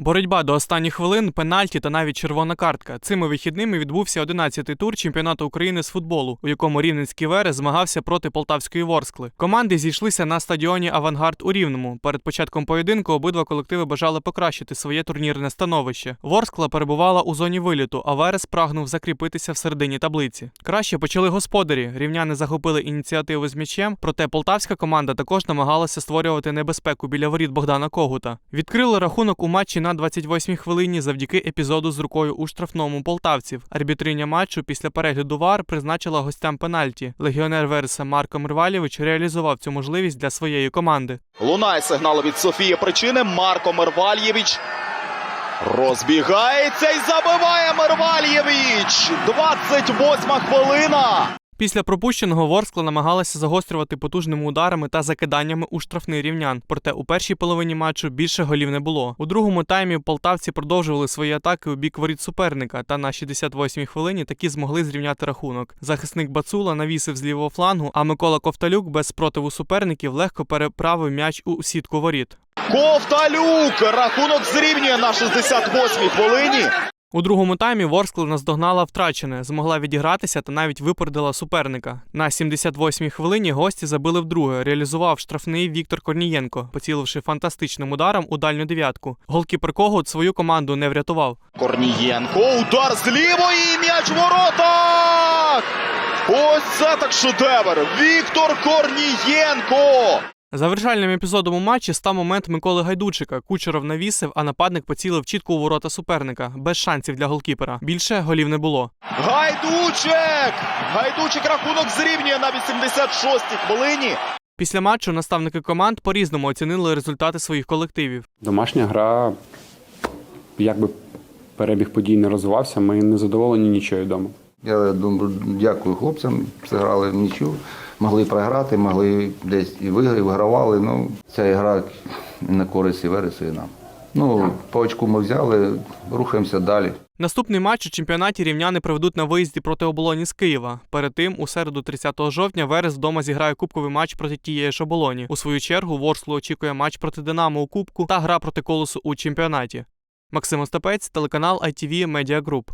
Боротьба до останніх хвилин, пенальті та навіть червона картка. Цими вихідними відбувся 11-й тур чемпіонату України з футболу, у якому Рівненський Верес змагався проти полтавської Ворскли. Команди зійшлися на стадіоні Авангард у Рівному. Перед початком поєдинку обидва колективи бажали покращити своє турнірне становище. Ворскла перебувала у зоні виліту, а Верес прагнув закріпитися в середині таблиці. Краще почали господарі. Рівняни захопили ініціативу з м'ячем, проте полтавська команда також намагалася створювати небезпеку біля воріт Богдана Когута. Відкрили рахунок у матчі на 28-й хвилині завдяки епізоду з рукою у штрафному полтавців. Арбітриня матчу після перегляду ВАР призначила гостям пенальті. Легіонер Вереса Марко Мервалєвич реалізував цю можливість для своєї команди. Лунає сигнал від Софії Причини. Марко Мервальєвич розбігається і забиває Мервальєвич. 28 хвилина. Після пропущеного Ворскла намагалася загострювати потужними ударами та закиданнями у штрафний рівнян. Проте у першій половині матчу більше голів не було. У другому таймі полтавці продовжували свої атаки у бік воріт суперника. Та на 68-й хвилині таки змогли зрівняти рахунок. Захисник Бацула навісив з лівого флангу, а Микола Ковталюк без спротиву суперників легко переправив м'яч у сітку воріт. Ковталюк. Рахунок зрівнює на 68 хвилині. У другому таймі Ворскла наздогнала втрачене, змогла відігратися та навіть випередила суперника. На 78-й хвилині гості забили вдруге. Реалізував штрафний Віктор Корнієнко, поціливши фантастичним ударом у дальню дев'ятку. Голкіпер Когут свою команду не врятував. Корнієнко. Удар з лівої. М'яч в воротах. Ось це так шедевр. Віктор Корнієнко. Завершальним епізодом у матчі став момент Миколи Гайдучика. Кучеров навісив, а нападник поцілив чітко у ворота суперника, без шансів для голкіпера. Більше голів не було. Гайдучек! Гайдучик рахунок зрівнює на 86-й хвилині. Після матчу наставники команд по-різному оцінили результати своїх колективів. Домашня гра, як би перебіг подій не розвивався, ми не задоволені нічого вдома. Я думаю, дякую хлопцям, зіграли в нічю, могли програти, могли десь і виграти, вигравали. Ну, ця гра на користь і Вересу, і нам. Ну, по очку ми взяли, рухаємося далі. Наступний матч у чемпіонаті рівняни проведуть на виїзді проти оболоні з Києва. Перед тим, у середу 30 жовтня, Верес вдома зіграє кубковий матч проти тієї ж оболоні. У свою чергу Ворслу очікує матч проти Динамо у Кубку та гра проти колосу у чемпіонаті. Максим Остапець, телеканал ITV Media Group.